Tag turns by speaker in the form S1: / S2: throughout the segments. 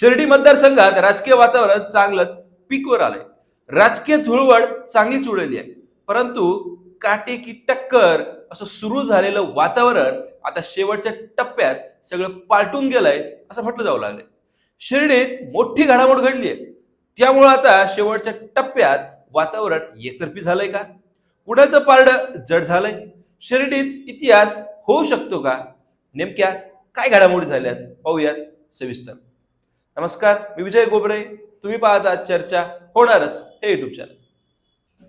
S1: शिर्डी मतदारसंघात राजकीय वातावरण चांगलंच पीकवर आलंय. राजकीय धुळवड चांगलीच उडली आहे. परंतु काटे की टक्कर असं सुरू झालेलं वातावरण आता शेवटच्या टप्प्यात सगळं पालटून गेलंय असं म्हटलं जाऊ लागलंय. शिर्डीत मोठी घडामोड घडली आहे. त्यामुळं आता शेवटच्या टप्प्यात वातावरण एकतर्फी झालंय का? पुण्याचं पारडं जड झालंय. शिर्डीत इतिहास होऊ शकतो का? नेमक्या काय घडामोडी झाल्यात? पाहूयात सविस्तर. नमस्कार मी विजय गोबरे. तुम्ही पाहता चर्चा होणारच हे युट्यूब चॅनल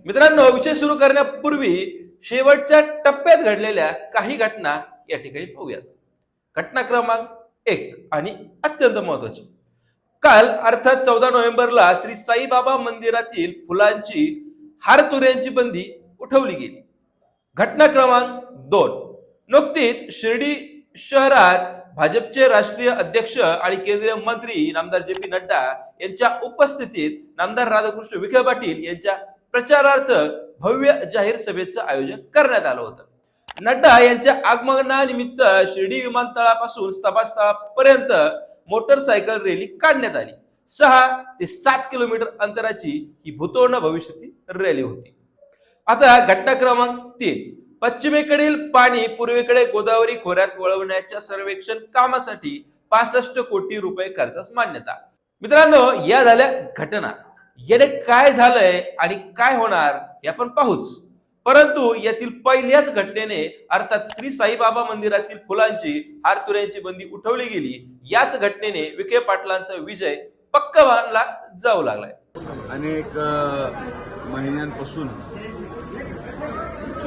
S1: मित्रांनो विषय सुरू करण्यापूर्वी शेवटच्या टप्प्यात घडलेल्या काही घटना या ठिकाणी पाहूयात घटना क्रमांक एक आणि अत्यंत महत्वाची काल अर्थात चौदा नोव्हेंबरला श्री साईबाबा मंदिरातील फुलांची हारतुऱ्यांची बंदी उठवली गेली. घटना क्रमांक दोन. नुकतीच शिर्डी शहरात भाजपचे राष्ट्रीय अध्यक्ष आणि केंद्रीय मंत्री नामदार जे पी नड्डा यांच्या उपस्थितीत नामदार राधाकृष्ण विखे पाटील यांच्या प्रचारार्थ भव्य जाहीर सभेचं आयोजन करण्यात आलं होतं. नड्डा यांच्या आगमनानिमित्त शिर्डी विमानतळापासून सभास्थळापर्यंत मोटरसायकल रॅली काढण्यात आली. सहा ते सात किलोमीटर अंतराची ही भूतोर्ण भविष्यातील रॅली होती. आता घटना क्रमांक तीन. पश्चिमेकडील पाणी पूर्वेकडे गोदावरी खोऱ्यात वळवण्याच्या सर्वेक्षण कामासाठी पासष्ट कोटी रुपये खर्चास मान्यता. मित्रांनो या झाल्या घटना. याने काय झालंय आणि काय होणार हे आपण पाहूच. परंतु यातील पहिल्याच घटनेने अर्थात श्री साईबाबा मंदिरातील फुलांची हारतुऱ्यांची बंदी उठवली गेली. याच घटनेने विखे पाटलांचा विजय पक्का मानला जाऊ लागलाय.
S2: अनेक महिन्यांपासून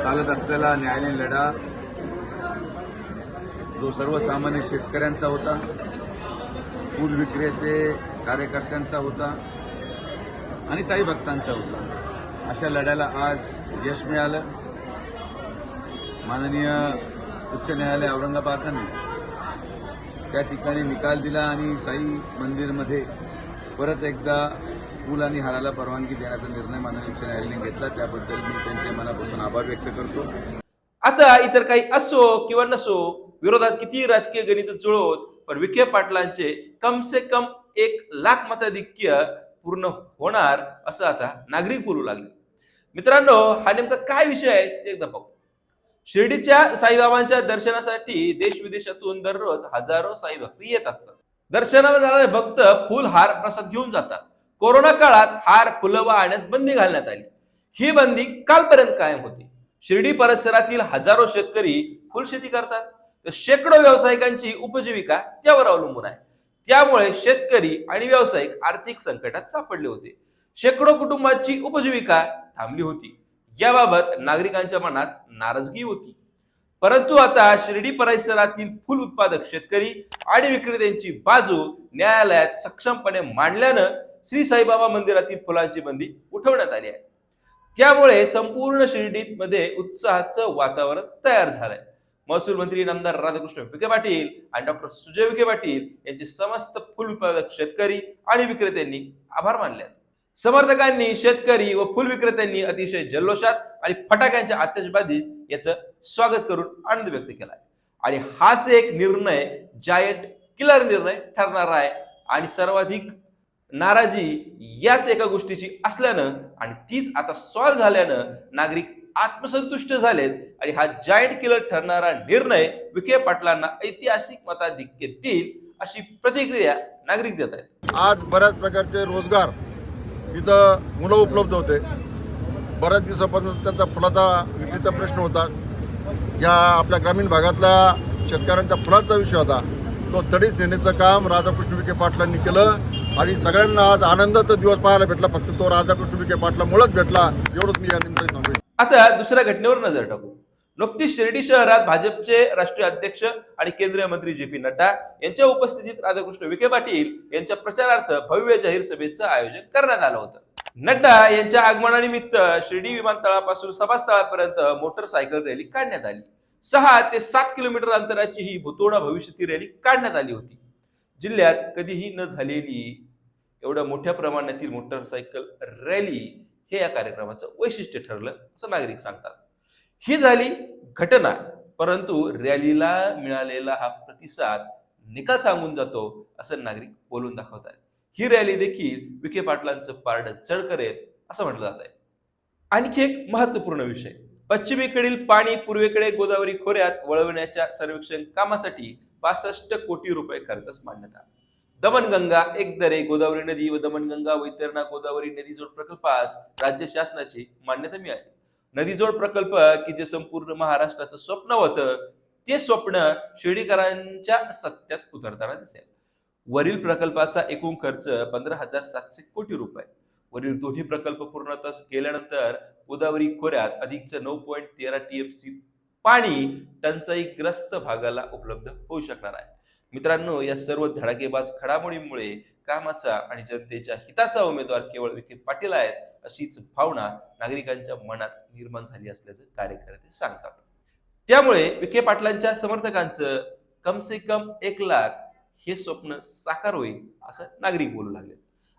S2: चालत असलेला न्यायालयीन लढा जो सर्वसामान्य शेतकऱ्यांचा होता फूल विक्रेते कार्यकर्त्यांचा होता आणि साई भक्तांचा होता. अशा लढ्याला आज यश मिळालं. माननीय उच्च न्यायालय औरंगाबादने त्या ठिकाणी निकाल दिला आणि साई मंदिरमध्ये परत एकदा पूल आणि हाराला परवानगी देण्याचा निर्णय माननीय उच्च न्यायालयाने घेतला. त्याबद्दल मी त्यांचे मनापासून आभार व्यक्त करतो.
S1: आता इतर काही असो किंवा नसो विरोधात किती राजकीय गणित जुळवत पण विखे पाटलांचे कम से कम एक लाख मताधिक्य पूर्ण होणार असं आता नागरिक बोलू लागले. मित्रांनो हा नेमका काय विषय आहे ते एकदा पाहू शिर्डीच्या साईबाबांच्या दर्शनासाठी देश विदेशातून दररोज हजारो साई भक्त येत असतात. दर्शनाला जाणारे भक्त फुल हार प्रसाद घेऊन जातात. कोरोना काळात हार फुलं वाहण्यास बंदी घालण्यात आली. ही बंदी कालपर्यंत कायम होती. शिर्डी परिसरातील हजारो शेतकरी फुलशेती करतात. तर शेकडो व्यावसायिकांची उपजीविका त्यावर अवलंबून आहे. त्यामुळे शेतकरी आणि व्यावसायिक आर्थिक संकटात सापडले होते. शेकडो कुटुंबाची उपजीविका थांबली होती. याबाबत नागरिकांच्या मनात नाराजगी होती. परंतु आता शिर्डी परिसरातील फुल उत्पादक शेतकरी आणि विक्रेत्यांची बाजू न्यायालयात सक्षमपणे मांडल्यानं श्री साईबाबा मंदिरातील फुलांची बंदी उठवण्यात आली आहे. त्यामुळे संपूर्ण शिर्डीत मध्ये उत्साहाचं वातावरण तयार झालंय. महसूल मंत्री नामदार राधाकृष्ण विखे पाटील आणि डॉक्टर सुजय विखे पाटील यांचे समस्त फुल उत्पादक शेतकरी आणि विक्रेत्यांनी आभार मानले समर्थकांनी शेतकरी व फुल विक्रेत्यांनी अतिशय जल्लोषात आणि फटाक्यांच्या आतषबाजीत याचं स्वागत करून आनंद व्यक्त केलाय. आणि हाच एक निर्णय जायंट किलर निर्णय ठरणार आहे. आणि सर्वाधिक नाराजी याच एका गोष्टीची असल्यानं आणि तीच आता सॉल्व्ह झाल्यानं नागरिक आत्मसंतुष्ट झालेत आणि हा जायंट किलर ठरणारा निर्णय विखे पाटलांना ऐतिहासिक मताधिक्य देईल अशी प्रतिक्रिया नागरिक देत आहेत.
S3: आज बऱ्याच प्रकारचे रोजगार इथं मुलं उपलब्ध होते. बऱ्याच दिवसापासून त्यांचा फुलाचा विक्रीचा प्रश्न होता. या आपल्या ग्रामीण भागातल्या शेतकऱ्यांच्या फुलाचा विषय होता. तो तडीच नेण्याचं काम राधाकृष्ण विखे पाटलांनी केलं. आणि सगळ्यांना आज आनंदाचा दिवस पाहायला भेटला. फक्त तो राधाकृष्ण विखे पाटलामुळेच भेटला. एवढंच मी या निमित्ताने सांगेन
S1: आता दुसऱ्या घटनेवर नजर टाकू. नुकतीच शिर्डी शहरात भाजपचे राष्ट्रीय अध्यक्ष आणि केंद्रीय मंत्री जे पी नड्डा यांच्या उपस्थितीत राधाकृष्ण विखे पाटील यांच्या प्रचारार्थ भव्य जाहीर सभेचं आयोजन करण्यात आलं होतं. नड्डा यांच्या आगमनानिमित्त शिर्डी विमानतळापासून सभास्थळापर्यंत मोटरसायकल रॅली काढण्यात आली. सहा ते सात किलोमीटर अंतराची ही भुतोडा भविष्याची रॅली काढण्यात आली होती. जिल्ह्यात कधीही न झालेली एवढ्या मोठ्या प्रमाणातील मोटरसायकल रॅली हे या कार्यक्रमाचं वैशिष्ट्य ठरलं असं नागरिक सांगतात. ही झाली घटना परंतु रॅलीला मिळालेला हा प्रतिसाद निकाल सांगून जातो असं नागरिक बोलून दाखवत आहेत. ही रॅली देखील विखे पाटलांचं पारड चढ करेल असं म्हटलं जात आहे. आणखी एक महत्त्वपूर्ण विषय. पश्चिमेकडील पाणी पूर्वेकडे गोदावरी खोऱ्यात वळवण्याच्या सर्वेक्षण कामासाठी पासष्ट कोटी रुपये खर्चच मांडण्यात आला. दमनगंगा एक दरे गोदावरी नदी व दमनगंगा वैतरणा गोदावरी नदीजोड प्रकल्पास राज्य शासनाची मान्यता मिळाली नदीजोड प्रकल्प की जे संपूर्ण महाराष्ट्राचं स्वप्न होतं ते स्वप्न शिर्डीकरांच्या सत्यात उतरताना दिसेल. वरील प्रकल्पाचा एकूण खर्च पंधरा हजार सातशे कोटी रुपये. वरील दोन्ही प्रकल्प पूर्णतः केल्यानंतर गोदावरी खोऱ्यात अधिकचं नऊ पॉईंट तेरा टीएमसी पाणी टंचाईग्रस्त भागाला उपलब्ध होऊ शकणार आहे. मित्रांनो या सर्व धडाकेबाज घडामोडींमुळे कामाचा आणि जनतेच्या हिताचा उमेदवार केवळ विखे पाटील आहेत अशीच भावना नागरिकांच्या मनात निर्माण झाली असल्याचं कार्यकर्ते सांगतात. त्यामुळे विखे पाटलांच्या समर्थकांचं कम से कम एक लाख हे स्वप्न साकार होईल असं नागरिक बोलू लागले.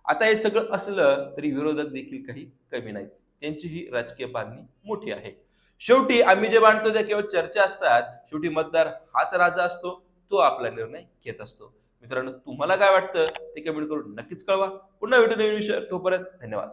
S1: आता हे सगळं असलं तरी विरोधक देखील काही कमी नाहीत. त्यांची ही राजकीय बांधणी मोठी आहे. शेवटी आम्ही जे मांडतो त्या केवळ चर्चा असतात. शेवटी मतदार हाच राजा असतो तो आपला निर्णय घेत असतो. मित्रांनो तुम्हाला काय वाटतं ते कमेंट करून नक्कीच कळवा. पुन्हा भेटू नवीन विषय तोपर्यंत धन्यवाद.